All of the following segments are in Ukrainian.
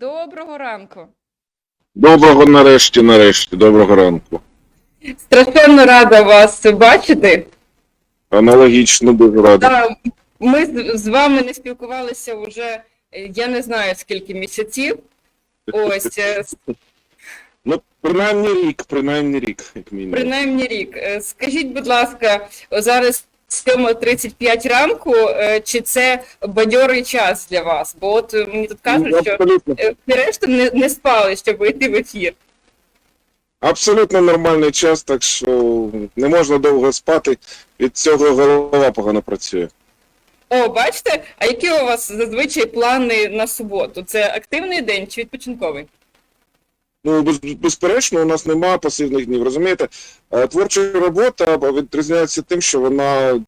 Доброго ранку. Доброго нарешті, нарешті, доброго ранку. Страшенно рада вас бачити. Аналогічно дуже радий. Та, ми з, з вами не спілкувалися вже е, я не знаю скільки місяців. Ось, е, Ну, принаймні рік, принаймні рік, як мінімум. принаймні рік. Е, Скажіть, будь ласка, зараз 7.35 ранку, е, чи це бадьорий час для вас? Бо от е, мені тут кажуть, Ну, що абсолютно, е, решта не, не спали, щоб йти в ефір. абсолютно нормальний час, так що не можна довго спати, від цього голова погано працює. О, бачите, а які у вас зазвичай плани на суботу? Це активний день чи відпочинковий? Ну, безперечно, у нас немає пасивних днів. Розумієте, Е, творча робота відрізняється тим, що вона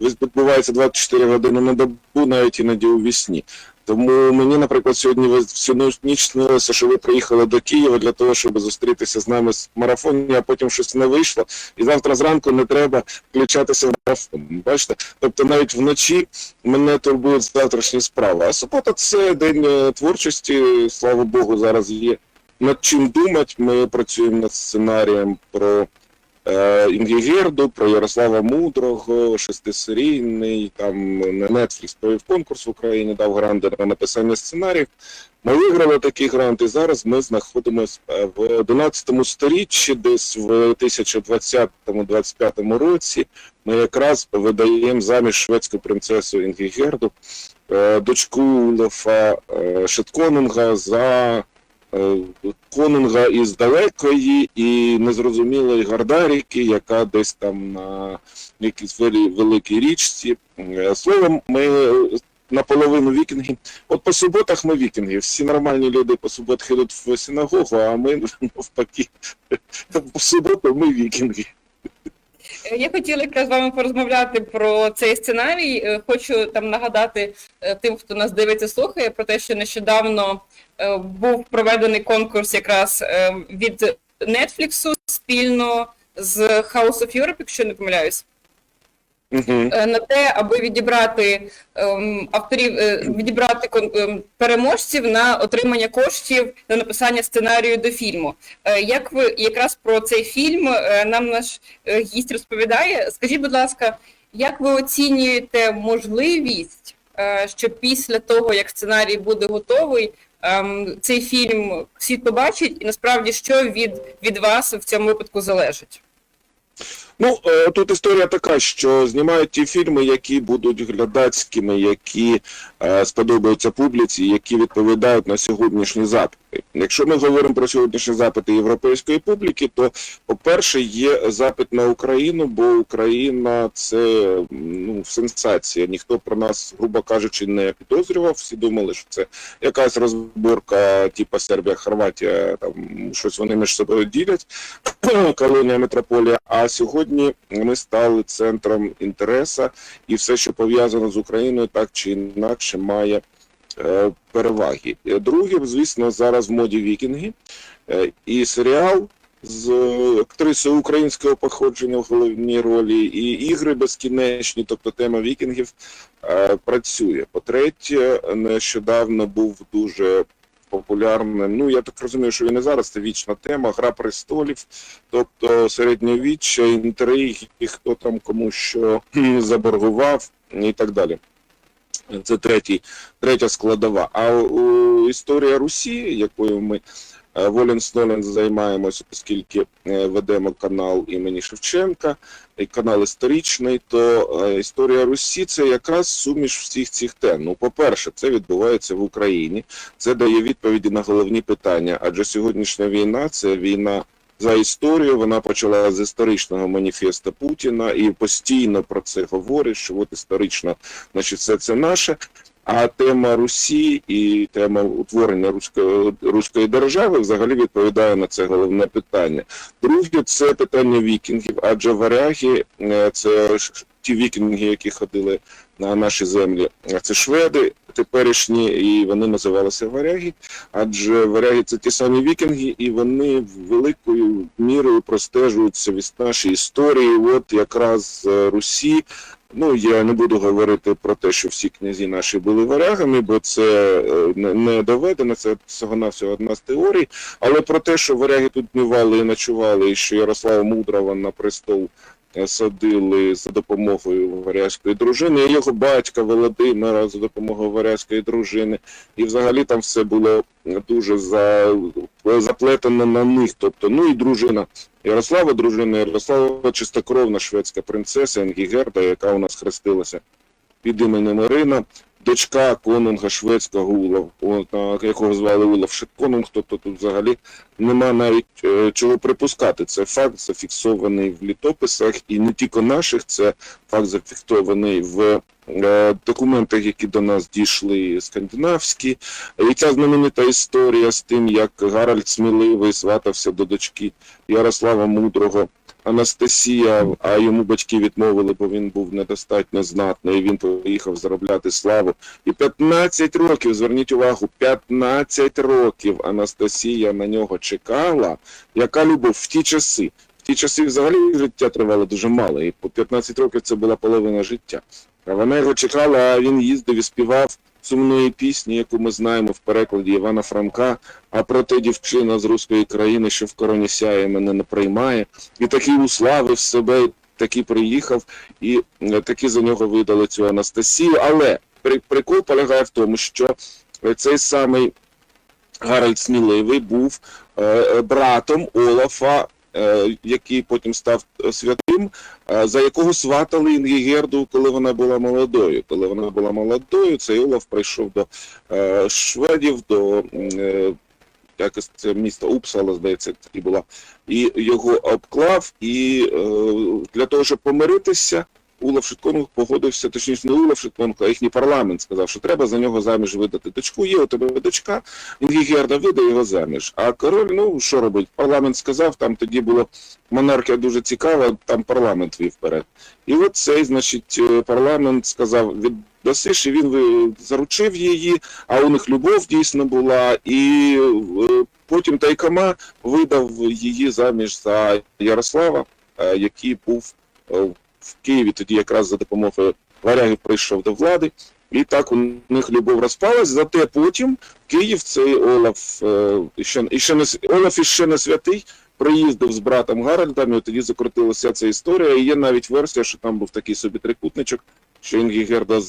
відбувається 24 години на добу, навіть іноді у вісні. Тому мені, наприклад, сьогодні всю ніч снилося, що ви приїхали до Києва для того, щоб зустрітися з нами в марафоні, а потім щось не вийшло. І завтра зранку не треба включатися в марафон. Бачите? Тобто навіть вночі мене турбують завтрашні справи. А субота це день е, творчості. Слава Богу, зараз є над чим думати. Ми працюємо над сценарієм про е, Інгігерду, про Ярослава Мудрого, шестисерійний. Там на Netflix провів конкурс в Україні, дав гранди на написання сценаріїв. Ми виграли такий грант, і зараз ми знаходимося е, в 11 сторіччі, десь в 1020-25 році. Ми якраз видаємо заміж шведську принцесу Інгігерду, е, дочку Улефа е, Шетконунга за конунга із далекої і незрозумілої Гардаріки, яка десь там на якійсь великій річці. Е, Словом, ми е, наполовину вікінги. От по суботах ми вікінги. Всі нормальні люди по суботах йдуть в синагогу, а ми навпаки. По суботу ми вікінги. Е, Я хотіла якраз з вами порозмовляти про цей сценарій. Е, Хочу там нагадати е, тим, хто нас дивиться, слухає, про те, що нещодавно був проведений конкурс якраз від Netflix спільно з House of Europe, якщо не помиляюсь. Е, на те, аби відібрати ем, авторів, е, відібрати кон- ем, переможців на отримання коштів на написання сценарію до фільму. Е, Як ви якраз про цей фільм нам наш гість розповідає? Скажіть, будь ласка, як ви оцінюєте можливість, що після того, як сценарій буде готовий, ем, цей фільм світ побачить, і насправді що від, від вас в цьому випадку залежить? Ну, е, тут історія така, що знімають ті фільми, які будуть глядацькими, які е, сподобаються публіці, які відповідають на сьогоднішній запити. Якщо ми говоримо про сьогоднішні запити європейської публіки, то, по-перше, є запит на Україну, бо Україна це ну, сенсація. Ніхто про нас, грубо кажучи, не підозрював. Всі думали, що це якась розборка, типу Сербія, Хорватія, там щось вони між собою ділять. колонія метрополія. А сьогодні ми стали центром інтересу, і все, що пов'язано з Україною, так чи інакше має переваги. Е, Друге, звісно, зараз в моді вікінги Е, і серіал. З е, актрисою українського походження в головній ролі, і ігри безкінечні, тобто тема вікінгів е, працює. По-третє, нещодавно був дуже популярним. Ну я так розумію, що і зараз це вічна тема. Гра престолів, тобто середньовіччя, інтриги, хто там кому що заборгував і так далі. Це третій, третя складова. А у, історія Русі, якою ми е, Волін Снолен займаємося, оскільки е, ведемо канал імені Шевченка, і канал історичний, то е, історія Русі це якраз суміш всіх цих тем. Ну, по-перше, це відбувається в Україні. Це дає відповіді на головні питання. Адже сьогоднішня війна це війна за історію. Вона почала з історичного маніфеста Путіна і постійно про це говорить. Що от історично, значить, все це наше. А тема Русі і тема утворення руської руської держави взагалі відповідає на це головне питання. Друге, це питання вікінгів, адже варяги е, це ті вікінги, які ходили на наші землі, це шведи теперішні, і вони називалися варяги. Адже варяги це ті самі вікінги, і вони великою мірою простежуються від нашої історії. От якраз е, Русі. Ну, я не буду говорити про те, що всі князі наші були варягами, бо це е, не- доведено, це всього навсього одна з теорій. Але про те, що варяги тут днювали і ночували, і що Ярослава Мудрого на престол садили за допомогою варязької дружини, і його батька Володимира за допомогою варязької дружини. І взагалі там все було дуже за, заплетено на них. Тобто, ну і дружина Ярослава, дружина Ярослава, чистокровна шведська принцеса Енгігерда, яка у нас хрестилася під іменем Ірина, дочка конунга шведського Улов, якого звали Улов Шетконунг, тобто тут взагалі нема навіть е, чого припускати. Це факт зафіксований в літописах, і не тільки наших, це факт зафіксований в е, документах, які до нас дійшли скандинавські. І ця знаменита історія з тим, як Гаральд Сміливий сватався до дочки Ярослава Мудрого. Анастасія, а йому батьки відмовили, бо він був недостатньо знатний. і Він поїхав заробляти славу. І 15 років, зверніть увагу, 15 років Анастасія на нього чекала. Яка любов в ті часи? В ті часи взагалі життя тривало дуже мало, і по 15 років це була половина життя. А вона його чекала, а він їздив і співав сумної пісні, яку ми знаємо в перекладі Івана Франка. А проте дівчина з руської країни, що в короні сяє, мене не приймає. І такий уславив себе, такий приїхав, і е, таки за нього видали цю Анастасію. Але прикол полягає в тому, що е, цей самий Гаральд Сміливий був е, братом Олафа, який потім став святим, е, за якого сватали Інгігерду, коли вона була молодою. Коли вона була молодою, цей Олаф прийшов до е, шведів, до е, якось це місто Упсала, здається, і була, і його обклав, і е, для того, щоб помиритися, Улов Шитконг погодився, точніше, не Улов Шитконг, а їхній парламент сказав, що треба за нього заміж видати дочку. Є у тебе дочка, Інгігерда видає його заміж. А король, ну що робить? Парламент сказав, там тоді була монархія дуже цікава, там парламент вів вперед. І от цей, значить, е, парламент сказав, віддасиш, і він заручив її, а у них любов дійсно була, і е, потім Тайкама видав її заміж за Ярослава, е, який був в Києві тоді якраз за допомогою варягів прийшов до влади. І так у них любов розпалась, зате потім в Київ цей Олаф, е, ще, ще не, Олаф іще не святий, приїздив з братом Гаральдом, і тоді закрутилася ця історія. І є навіть версія, що там був такий собі трикутничок, що Інгігерда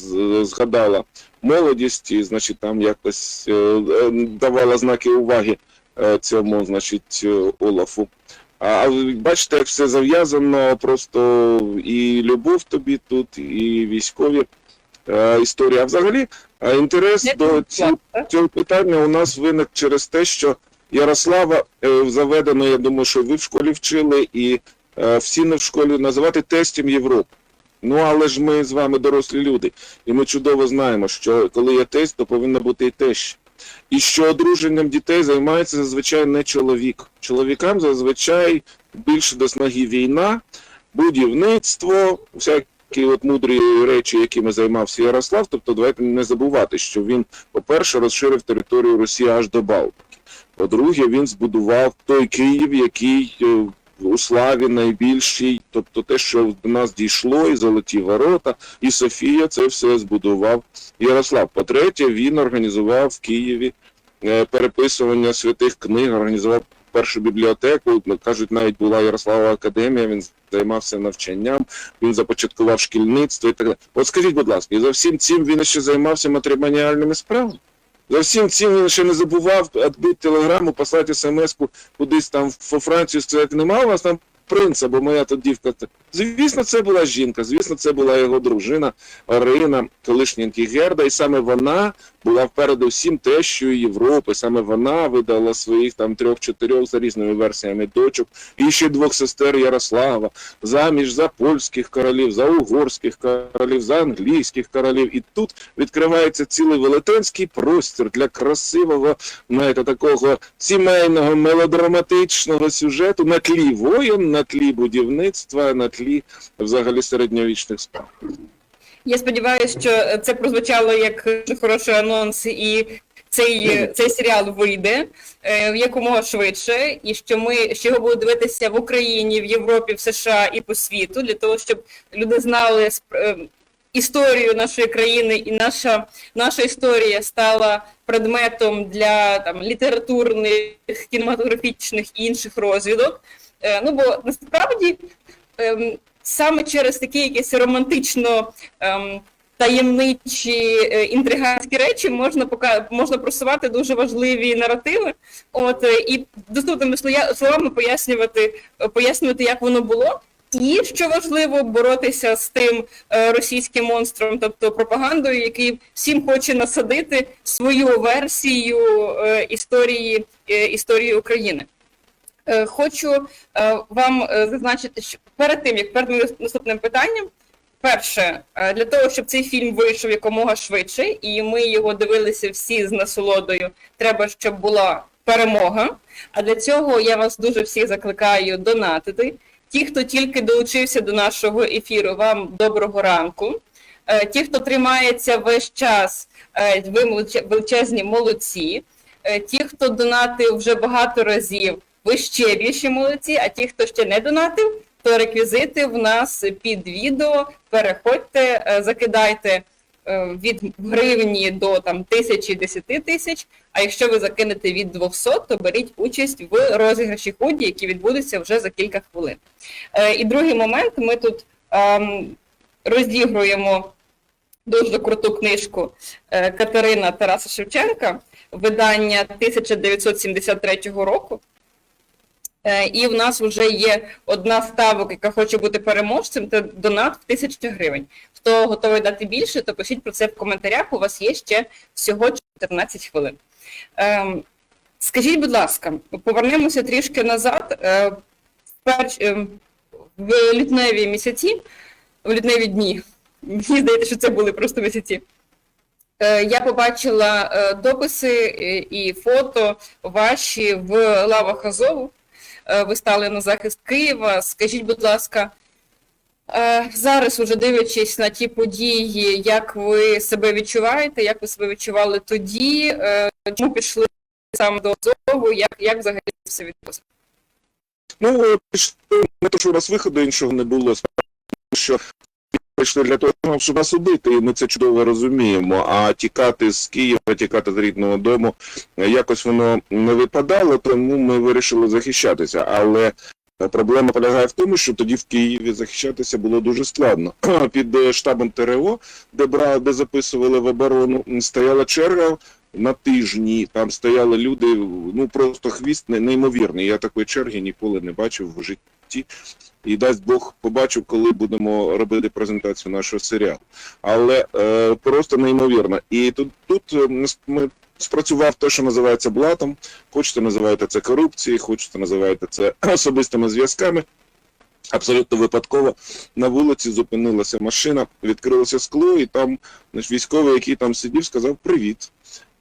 згадала молодість, і, значить, там якось е, е, давала знаки уваги цьому, значить, Олафу. А бачите, як все зав'язано, просто і любов тобі тут, і військові е, історії. А взагалі е, інтерес Не до так? цього питання у нас виник через те, що Ярослава е, заведено, я думаю, що ви в школі вчили, і е, всі не в школі називати тестом Європи. Ну, але ж ми з вами дорослі люди, і ми чудово знаємо, що коли є тесть, то повинна бути і теща. І що одруженням дітей займається зазвичай не чоловік. Чоловікам зазвичай більше до снаги війна, будівництво, всякі от мудрі речі, якими займався Ярослав. Тобто, давайте не забувати, що він, по-перше, розширив територію Росії аж до Балтики. По-друге, він збудував той Київ, який е, у славі найбільший, тобто те, що до нас дійшло, і золоті ворота, і Софія, це все збудував Ярослав. По-третє, він організував в Києві е, переписування святих книг, організував першу бібліотеку. ну, Кажуть, навіть була Ярослава Академія, він займався навчанням, він започаткував шкільництво і так далі. От скажіть, будь ласка, і за всім цим він ще займався матримоніальними справами? За всім цим він ще не забував відбити телеграму, послати смс-ку кудись там во Францію, сказати, нема у вас там принца, бо моя тут дівка. Звісно, це була жінка, звісно, це була його дружина Орина, колишня Герда, і саме вона була передусім тещою Європи. Саме вона видала своїх там трьох-чотирьох за різними версіями дочок, і ще двох сестер Ярослава, заміж за польських королів, за угорських королів, за англійських королів. І тут відкривається цілий велетенський простір для красивого, знаєте, такого сімейного мелодраматичного сюжету на тлі воєн, на на тлі будівництва, на тлі взагалі середньовічних справ. Я сподіваюся, що це прозвучало як дуже хороший анонс, і цей, цей серіал вийде е, якомога швидше, і що ми що його будуть дивитися в Україні, в Європі, в США і по світу, для того, щоб люди знали сп- е, історію нашої країни, і наша, наша історія стала предметом для там літературних, кінематографічних і інших розвідок. Е, ну бо насправді. ем, Саме через такі якісь романтично ем, таємничі е, інтригантські речі можна пока можна просувати дуже важливі наративи. От е, і доступними словами пояснювати, пояснювати, як воно було. І що важливо, боротися з тим е, російським монстром, тобто пропагандою, який всім хоче насадити свою версію е, історії, е, історії України. Е, Хочу е, вам е, зазначити, що перед тим, як перед наступним питанням, перше, для того, щоб цей фільм вийшов якомога швидше, і ми його дивилися всі з насолодою, треба, щоб була перемога. А для цього я вас дуже всіх закликаю донатити. Ті, хто тільки долучився до нашого ефіру, вам доброго ранку. Ті, хто тримається весь час, ви величезні молодці. Ті, хто донатив вже багато разів, ви ще більші молодці. А ті, хто ще не донатив, то реквізити в нас під відео. Переходьте, е, закидайте е, від гривні до там тисячі десяти тисяч. А якщо ви закинете від 200, то беріть участь в розіграші худі, які відбудуться вже за кілька хвилин. Е, І другий момент, ми тут ем, розігруємо дуже круту книжку Катерина Тараса Шевченка, видання 1973 року. Е, І в нас вже є одна ставок, яка хоче бути переможцем, це донат в тисячу гривень. Хто готовий дати більше, то пишіть про це в коментарях. У вас є ще всього 14 хвилин. Ем, Скажіть, будь ласка, повернемося трішки назад. Е, в ем, лютневі місяці, в лютневі дні, мені здається, що це були просто місяці. Е, Я побачила дописи і фото ваші в лавах Азову. Е, Ви стали на захист Києва. Скажіть, будь ласка, е, зараз, уже дивлячись на ті події, як ви себе відчуваєте, як ви себе відчували тоді, Е, чому пішли саме до Азову, як, як взагалі все відбулося? Ну, пішли, не то, що у нас виходу іншого не було, що прийшли для того, щоб нас убити, і ми це чудово розуміємо. А тікати з Києва, тікати з рідного дому, е, якось воно не випадало, тому ми вирішили захищатися. Але е, проблема полягає в тому, що тоді в Києві захищатися було дуже складно. Під е, штабом ТРО, де брали, де записували в оборону, стояла черга на тижні. Там стояли люди, ну просто хвіст неймовірний. Я такої черги ніколи не бачив в житті. І дасть Бог побачу, коли будемо робити презентацію нашого серіалу. Але е, просто неймовірно. І тут, тут е, ми спрацював те, що називається блатом. Хочете називаєте це корупцією, хочете називаєте це особистими зв'язками. Абсолютно випадково на вулиці зупинилася машина, відкрилося скло, і там наш військовий, який там сидів, сказав Привіт.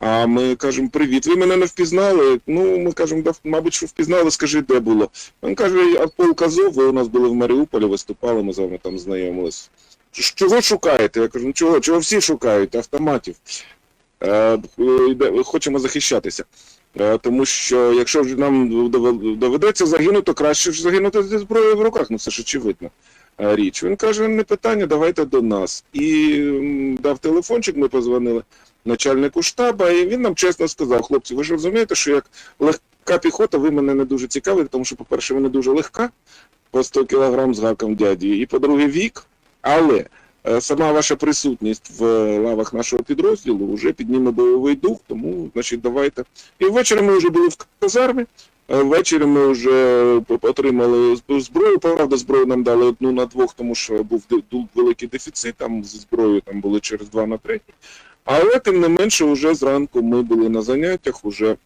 А ми кажемо Привіт. Ви мене не впізнали. Ну, ми кажемо, «Да, мабуть, що впізнали, скажи, де було. Він каже, а полк Азов, ви у нас були в Маріуполі, виступали, ми з вами там знайомились. Чого шукаєте? Я кажу, ну чого, чого всі шукають? Автоматів. Е, хочемо захищатися. Е, Тому що якщо нам доведеться загинути, то краще ж загинути зі зброєю в руках, ну це ж очевидно е, річ. Він каже, не питання, давайте до нас. І дав телефончик, ми позвонили начальнику штаба, і він нам чесно сказав, хлопці, ви ж розумієте, що як легка піхота, ви мене не дуже цікавите, тому що, по-перше, ви не дуже легка, по 100 кілограм з гаком дяді, і по-друге, вік, але е, сама ваша присутність в лавах нашого підрозділу вже підніме бойовий дух, тому, значить, давайте. І ввечері ми вже були в казармі, е, ввечері ми вже отримали зброю. Правда, зброю нам дали одну на двох, тому що був великий дефіцит, там зі зброєю там були через два на третій. Але тим не менше, вже зранку ми були на заняттях, уже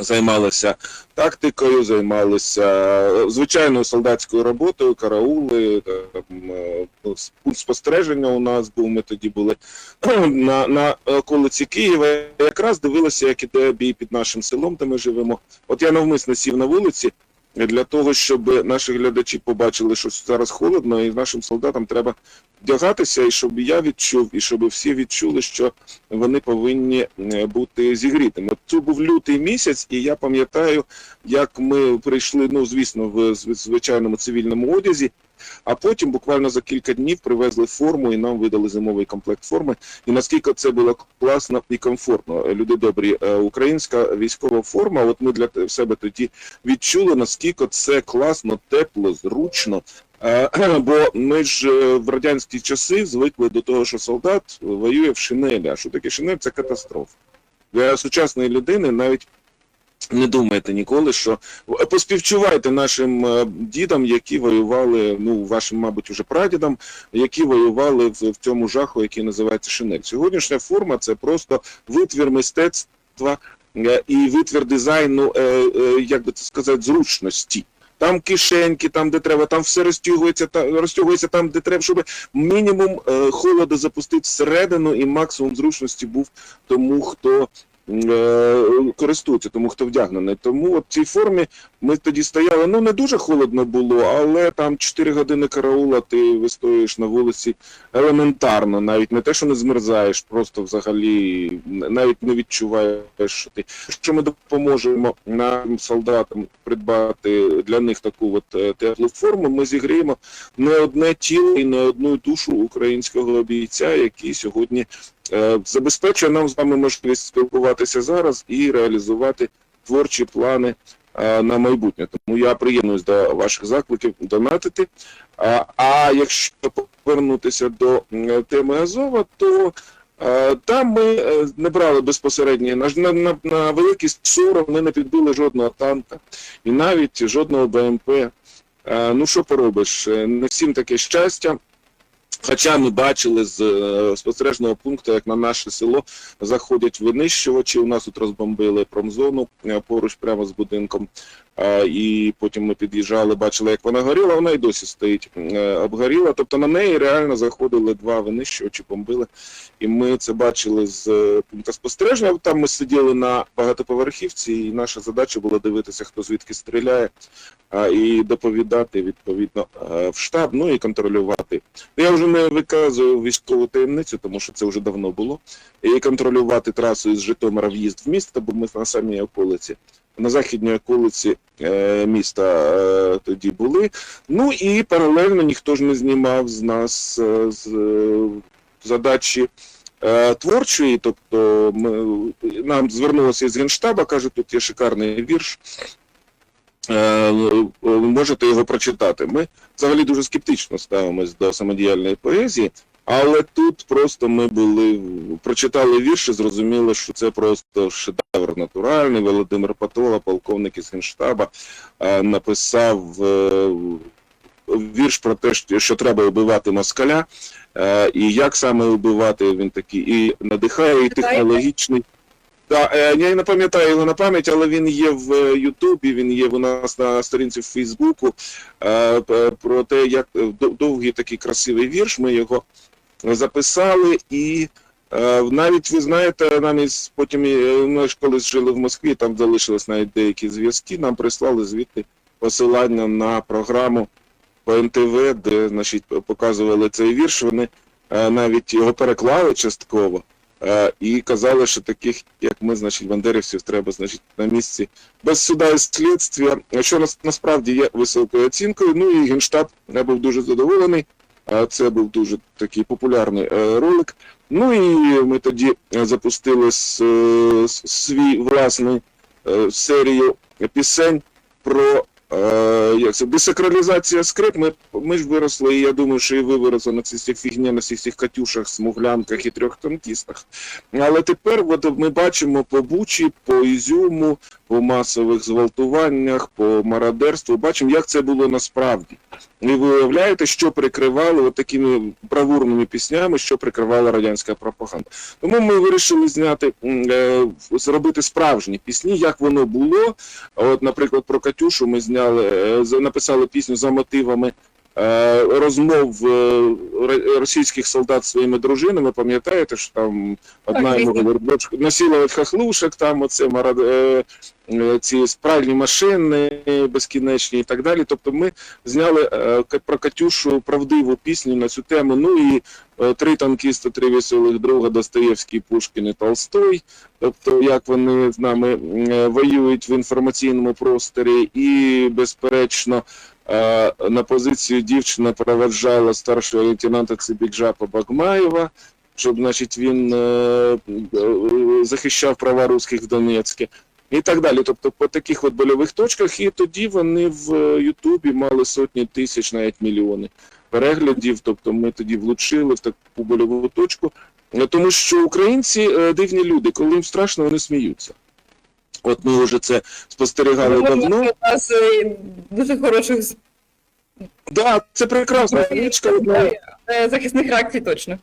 займалися тактикою, займалися е, звичайною солдатською роботою, караули, там, е, ну, пункт спостереження у нас був. Ми тоді були на, на околиці Києва. Якраз дивилися, як іде бій під нашим селом, де ми живемо. От я навмисно сів на вулиці. Для того, щоб наші глядачі побачили, що зараз холодно, і нашим солдатам треба вдягатися, і щоб я відчув, і щоб всі відчули, що вони повинні е, бути зігрітими. Це був лютий місяць, і я пам'ятаю, як ми прийшли, ну звісно, в звичайному цивільному одязі. А потім буквально за кілька днів привезли форму і нам видали зимовий комплект форми. І наскільки це було класно і комфортно. Люди добрі, е, українська військова форма. От ми для себе тоді відчули, наскільки це класно, тепло, зручно. Е, Бо ми ж е, в радянські часи звикли до того, що солдат воює в шинелі. А що таке шинель? Це катастрофа. Для сучасної людини навіть не думайте ніколи, що поспівчувайте нашим е, дідам, які воювали, ну вашим, мабуть, уже прадідам, які воювали в, в цьому жаху, який називається шинель. Сьогоднішня форма це просто витвір мистецтва е, і витвір дизайну, е, е, як би це сказати, зручності. Там кишеньки, там де треба, там все розтягується, та розтягується там, де треба, щоб мінімум е, холоду запустити всередину, і максимум зручності був тому, хто е, користується, тому хто вдягнений. Тому от в цій формі ми тоді стояли. Ну не дуже холодно було, але там 4 години караула, ти вистоїш на вулиці елементарно, навіть не те, що не змерзаєш, просто взагалі навіть не відчуваєш, що ти що ми допоможемо нашим солдатам придбати для них таку от е, теплу форму. Ми зігріємо не одне тіло і не одну душу українського бійця, який сьогодні забезпечує нам з вами можливість спілкуватися зараз і реалізувати творчі плани е, на майбутнє. Тому я приєднуюсь до ваших закликів донатити. А, а якщо повернутися до теми Азова, то е, там ми е, не брали безпосередньо на, на, на, великий сором, ми не підбили жодного танка і навіть жодного БМП. Е, Ну що поробиш? Е, Не всім таке щастя. Хоча ми бачили з е, спостережного пункту, як на наше село заходять винищувачі. У нас тут розбомбили промзону е, поруч прямо з будинком. І потім ми під'їжджали, бачили, як вона горіла. Вона і досі стоїть е, обгоріла. Тобто на неї реально заходили два винищувачі, бомбили. І ми це бачили з е, пункту спостереження. Там ми сиділи на багатоповерхівці, і наша задача була дивитися, хто звідки стріляє, і доповідати відповідно е, в штаб, ну і контролювати. Я вже не виказую військову таємницю, тому що це вже давно було. І контролювати трасу із Житомира в'їзд в місто, бо ми на самій околиці, на західній околиці е, міста е, тоді були. Ну і паралельно ніхто ж не знімав з нас е, з задачі. Творчої, тобто ми, нам звернулося з Генштаба, каже, тут є шикарний вірш, е, можете його прочитати. Ми взагалі дуже скептично ставимось до самодіяльної поезії, але тут просто ми були, прочитали вірш і зрозуміли, що це просто шедевр натуральний. Володимир Патола, полковник із Генштаба, е, написав е, вірш про те, що- треба вбивати москаля, е, і як саме вбивати він такий, і надихає, і технологічний. Да, е, я не пам'ятаю його на пам'ять, але він є в Ютубі, він є у нас на сторінці в Фейсбуку. Про те, як довгий такий красивий вірш, ми його записали, і е, навіть ви знаєте, нам із потім е, ми ж колись жили в Москві, там залишились навіть деякі зв'язки. Нам прислали звідти посилання на програму по НТВ, де значить, показували цей вірш. Вони е, навіть його переклали частково. Е, і казали, що таких, як ми, значить, бандерівців, треба, значить, на місці без суда і слідства, що нас, насправді є високою оцінкою. Ну і Генштаб був дуже задоволений. Це був дуже такий популярний е, ролик. Ну і ми тоді е, запустили е, свій власний серію пісень про як це, десакралізація скрип. Ми, ми ж виросли, і я думаю, що і ви виросли на цих всіх фігні, на цих всіх катюшах, смуглянках і трьох танкістах. Але тепер от ми бачимо по Бучі, по Ізюму, по масових зґвалтуваннях, по мародерству, бачимо, як це було насправді. І ви уявляєте, що прикривали от такими бравурними піснями, що прикривала радянська пропаганда. Тому ми вирішили зняти, е, зробити справжні пісні, як воно було. От, наприклад, про Катюшу ми зняли, е, написали пісню за мотивами розмов е, російських солдат своїми дружинами. Пам'ятаєте, що там одна йому говорить, «Дочка, насилувати хахлушек, там оце марад... е, е, ці спральні машини безкінечні і так далі. Тобто ми зняли е, про Катюшу правдиву пісню на цю тему. Ну і е, три танкісти, три веселих друга Достоєвський, Пушкін і Толстой. Тобто, як вони з нами е, воюють в інформаційному просторі, і безперечно. Е, На позицію дівчина проведжала старшого лейтенанта Цибіджапа Багмаєва, щоб, значить, він е, е, захищав права русських в Донецьку. І так далі. Тобто по таких от больових точках, і тоді вони в Ютубі мали сотні тисяч, навіть мільйони переглядів. Тобто ми тоді влучили в таку больову точку. Тому що українці дивні люди, коли їм страшно, вони сміються. От ми вже це спостерігали Тому давно. У нас е, дуже хороших Да, це прекрасна річка. одна. е, захисних реакцій точно.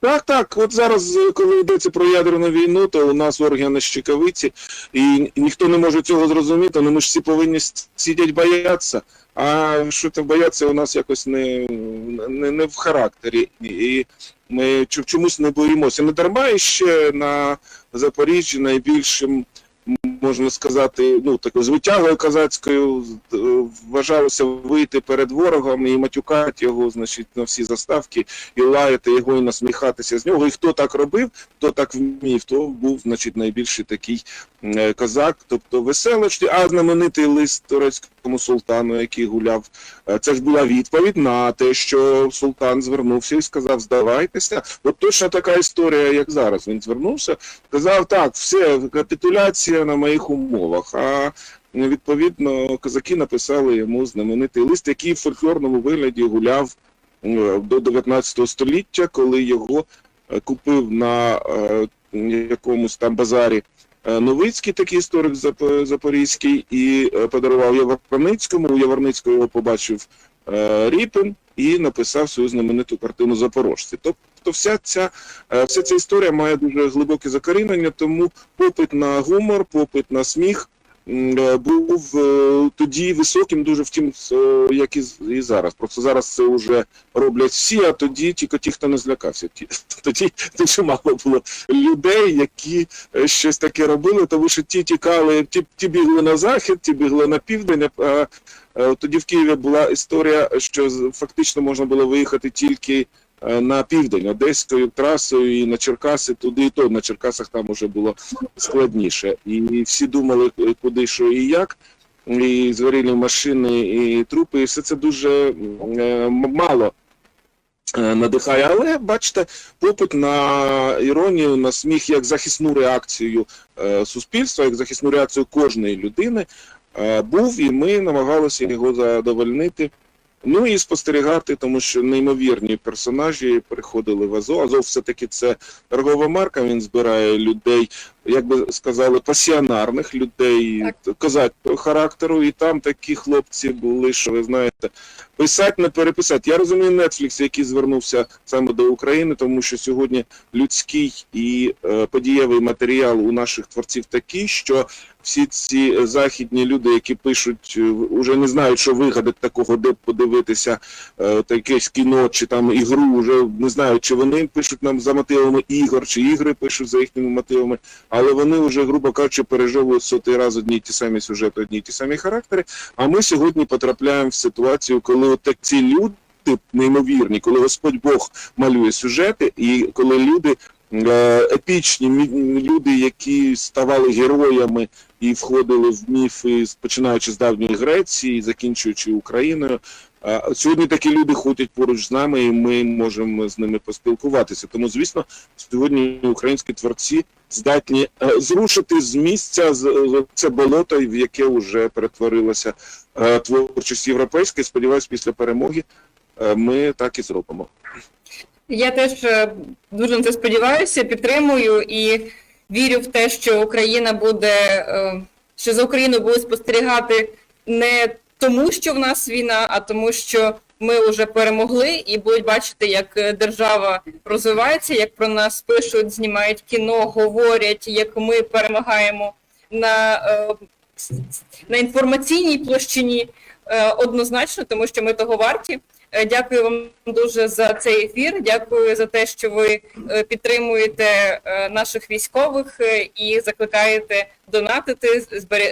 Так, так. От зараз, е, коли йдеться про ядерну війну, то у нас оргія на щекавиці, і ніхто не може цього зрозуміти, але ми ж всі повинні с- сидіти боятися. А що то бояться у нас якось не, не, не в характері. І ми чомусь не боїмося. Не дарма ще на Запоріжжі найбільшим, можна сказати, ну такою звитягою козацькою е, вважалося вийти перед ворогом і матюкати його, значить, на всі заставки і лаяти його і насміхатися з нього. І хто так робив, хто так вмів, то був, значить, найбільший такий козак, тобто веселочний, а знаменитий лист турецькому султану, який гуляв. е, Це ж була відповідь на те, що султан звернувся і сказав: здавайтеся. От точно така історія, як зараз. Він звернувся, сказав: так, все, капітуляція на моїх умовах. А відповідно козаки написали йому знаменитий лист, який в фольклорному вигляді гуляв е, до 19 століття, коли його е, купив на е, якомусь там базарі е, Новицький, такий історик запорізький, і е, подарував Яворницькому. У Яворницького його побачив е, Ріпин і написав свою знамениту картину Запорожці. Тобто, вся ця, е, вся ця історія має дуже глибоке закорінення, тому попит на гумор, попит на сміх. Е, Був е, тоді високим, дуже втім, е, як і зараз. Просто зараз це вже роблять всі, а тоді тільки ті, хто не злякався. Ті- Тоді дуже мало було людей, які щось таке робили, тому що ті тікали, ті, ті бігли на захід, ті бігли на південь. А тоді в Києві була історія, що фактично можна було виїхати тільки на південь, одеською трасою і на Черкаси туди, і то на Черкасах там уже було складніше. І всі думали, е, куди, що і як. І згорілі машини, і трупи, і все це дуже е, мало е, надихає. Але бачите, попит на іронію, на сміх як захисну реакцію е, суспільства, як захисну реакцію кожної людини е, був, і ми намагалися його задовольнити. Ну і спостерігати, тому що неймовірні персонажі приходили в Азов. Азов все-таки це торгова марка. Він збирає людей, як би сказали, пасіонарних людей козацького характеру. І там такі хлопці були, що ви знаєте, писати не переписати. Я розумію Netflix, який звернувся саме до України, тому що сьогодні людський і е, подієвий матеріал у наших творців такий, що всі ці е, західні люди, які пишуть, е, вже не знають, що вигадати такого, де подивитися е, якесь кіно чи там ігру, вже не знають, чи вони пишуть нам за мотивами ігор, чи ігри пишуть за їхніми мотивами, але вони вже, грубо кажучи, пережовують сотий раз одні й ті самі сюжети, одні й ті самі характери. А ми сьогодні потрапляємо в ситуацію, коли так ці люди неймовірні, коли Господь Бог малює сюжети, і коли люди. е, Епічні люди, які ставали героями і входили в міфи, починаючи з давньої Греції, закінчуючи Україною. А Сьогодні такі люди ходять поруч з нами, і ми можемо з ними поспілкуватися. Тому, звісно, сьогодні українські творці здатні е, зрушити з місця це болото, в яке вже перетворилася е, творчість європейська. Сподіваюсь, після перемоги е, ми так і зробимо. Я теж е, дуже на це сподіваюся, підтримую і вірю в те, що Україна буде, е, що за Україною будуть спостерігати не тому, що в нас війна, а тому, що ми вже перемогли і будуть бачити, як е, держава розвивається, як про нас пишуть, знімають кіно, говорять, як ми перемагаємо на е, на інформаційній площині е, однозначно, тому що ми того варті. Дякую вам дуже за цей ефір. Дякую за те, що ви підтримуєте наших військових і закликаєте донатити,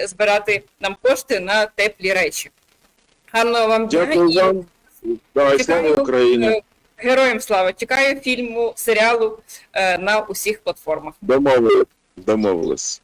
збирати нам кошти на теплі речі. Гарного вам дня. Вам. Давай, слава Україні. Е, героям слава. Чекаю фільму, серіалу е, на усіх платформах. Домовились. Домовились.